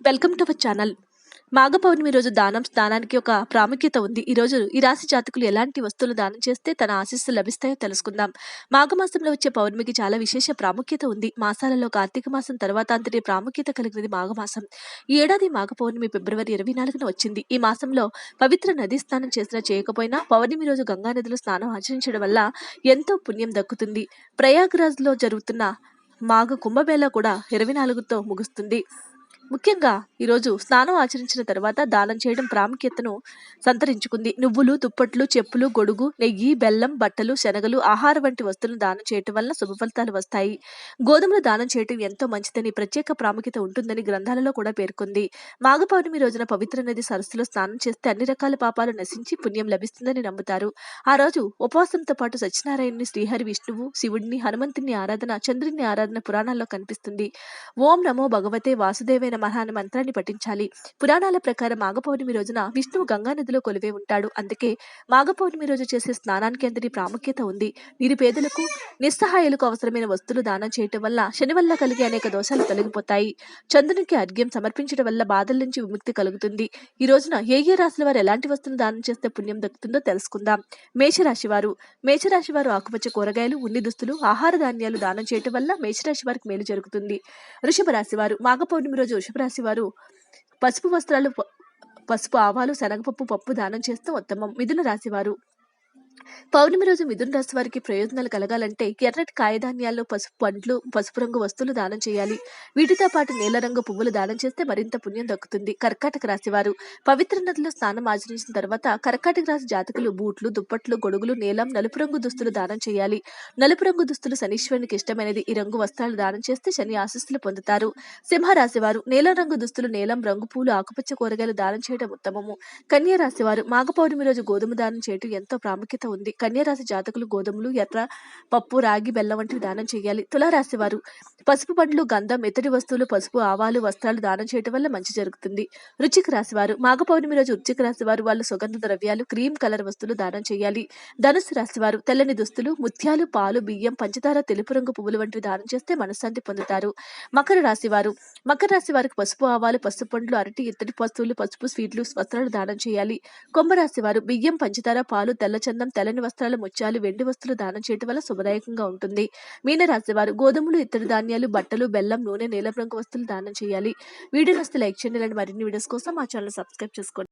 Welcome to our channel. Magha Purnima రోజు దానం స్నానానికి ఒక ప్రాముఖ్యత ఉంది. ఈ రోజు ఈ రాశి జాతకులు ఎలాంటి వస్తువులు దానం చేస్తే తన ఆశీస్సులు లభిస్తాయో తెలుసుకుందాం. మాఘమాసంలో వచ్చే పౌర్ణమికి చాలా విశేష ప్రాముఖ్యత ఉంది. మాసాలలో కార్తీక మాసం తర్వాత అంతటి ప్రాముఖ్యత కలిగినది మాఘమాసం. ఈ ఏడాది మాఘ పౌర్ణమి ఫిబ్రవరి ఇరవై నాలుగున వచ్చింది. ఈ మాసంలో పవిత్ర నదీ స్నానం చేసినా చేయకపోయినా పౌర్ణమి రోజు గంగా నదిలో స్నానం ఆచరించడం వల్ల ఎంతో పుణ్యం దక్కుతుంది. ప్రయాగ్రాజ్లో జరుగుతున్న మాఘ కుంభమేళ కూడా ఇరవై నాలుగుతో ముగుస్తుంది. ముఖ్యంగా ఈరోజు స్నానం ఆచరించిన తర్వాత దానం చేయడం ప్రాముఖ్యతను సంతరించుకుంది. నువ్వులు దుప్పట్లు చెప్పులు గొడుగు నెయ్యి బెల్లం బట్టలు శనగలు ఆహారం వంటి వస్తువులను దానం చేయటం వల్ల శుభ ఫలితాలు వస్తాయి. గోధుమలు దానం చేయటం ఎంతో మంచిదని ప్రత్యేక ప్రాముఖ్యత ఉంటుందని గ్రంథాలలో కూడా పేర్కొంది. మాఘ పౌర్ణమి రోజున పవిత్ర నది సరస్సులో స్నానం చేస్తే అన్ని రకాల పాపాలు నశించి పుణ్యం లభిస్తుందని నమ్ముతారు. ఆ రోజు ఉపవాసంతో పాటు సత్యనారాయణుని శ్రీహరి విష్ణువు శివుడిని హనుమంతుని ఆరాధన చంద్రుని ఆరాధన పురాణాల్లో కనిపిస్తుంది. ఓం నమో భగవతే వాసుదేవైన నమః మహాన మంత్రాన్ని పఠించాలి. పురాణాల ప్రకారం మాఘపౌర్ణమి రోజున విష్ణువు గంగా నదిలో కొలువే ఉంటాడు. అందుకే మాఘపౌర్ణమి రోజు చేసే స్నానానికి అందరి ప్రాముఖ్యత ఉంది. నిరుపేదలకు నిస్సహాయులకు అవసరమైన వస్తువులు దానం చేయటం వల్ల శని వల్ల కలిగే అనేక దోషాలు తొలగిపోతాయి. చంద్రునికి అర్ఘ్యం సమర్పించడం వల్ల బాధల నుంచి విముక్తి కలుగుతుంది. ఈ రోజున ఏ ఏ రాశుల వారు ఎలాంటి వస్తువులు దానం చేస్తే పుణ్యం దక్కుతుందో తెలుసుకుందాం. మేషరాశి వారు. మేషరాశి వారు ఆకుపచ్చ కూరగాయలు ఉన్ని దుస్తులు ఆహార ధాన్యాలు దానం చేయటం వల్ల మేషరాశి వారికి మేలు జరుగుతుంది. వృషభ రాశి వారు. మాఘ పౌర్ణమి రోజు వృషభ రాశి వారు పసుపు వస్త్రాలు పసుపు ఆవాలు శనగపప్పు పప్పు దానం చేస్తే ఉత్తమం. మిథున రాశి వారు పౌర్ణమి రోజు మిథున రాశి వారికి ప్రయోజనాలు కలగాలంటే ఎర్రటి కాయధాన్యాల్లో పసుపు పండ్లు పసుపు రంగు వస్తువులు దానం చేయాలి. వీటితో పాటు నీల రంగు పువ్వులు దానం చేస్తే మరింత పుణ్యం దక్కుతుంది. కర్కాటక రాశి వారు పవిత్ర నదిలో స్నానం ఆచరించిన తర్వాత కర్కాటక రాశి జాతకులు బూట్లు దుప్పట్లు గొడుగులు నీలం నలుపు రంగు దుస్తులు దానం చేయాలి. నలుపు రంగు దుస్తులు శనీశ్వరునికి ఇష్టమైనది. ఈ రంగు వస్త్రాలు దానం చేస్తే శని ఆశస్సులు పొందుతారు. సింహరాశి వారు నీలం రంగు దుస్తులు నీలం రంగు పూలు ఆకుపచ్చ కూరగాయలు దానం చేయడం ఉత్తమము. కన్యా రాశి వారు మాఘ పౌర్ణమి రోజు గోధుమ దానం చేయటం ఎంతో ప్రాముఖ్యత ఉంది. కన్యా రాశి జాతకులు గోధుమలు ఎర్ర పప్పు రాగి బెల్లం వంటివి దానం చేయాలి. తులారాశి వారు పసుపు పండ్లు గంధం ఇతడి వస్తువులు పసుపు ఆవాలు వస్త్రాలు దానం చేయటం వల్ల మంచి జరుగుతుంది. రుచికి రాశివారు మాఘ పౌర్ణమి రోజు రుచికి రాశివారు వాళ్ళు సుగంధ ద్రవ్యాలు క్రీమ్ కలర్ వస్తువులు దానం చేయాలి. ధనుసు రాశివారు తెల్లని దుస్తులు ముత్యాలు పాలు బియ్యం పంచదార తెలుపు రంగు పువ్వులు వంటివి దానం చేస్తే మనశ్శాంతి పొందుతారు. మకర రాశివారు మకర రాశి వారికి పసుపు ఆవాలు పసుపు పండ్లు అరటి ఇత్తడి వస్తువులు పసుపు స్వీట్లు వస్త్రాలు దానం చేయాలి. కుంభరాశి వారు బియ్యం పంచదార పాలు తెల్లచందం తెల్లని వస్త్రాలు ముత్యాలు వెండి వస్తువులు దానం చేయటం వల్ల శుభదాయకంగా ఉంటుంది. మీనరాశి వారు గోధుమలు ఇతర ధాన్యాలు బట్టలు బెల్లం నూనె నీలం రంగు వస్తువులు దానం చేయాలి. వీడియో నస్తే లైక్ చేయండి ఇలాంటి మరిన్ని వీడియోస్ కోసం మా ఛానల్ సబ్స్క్రైబ్ చేసుకోండి.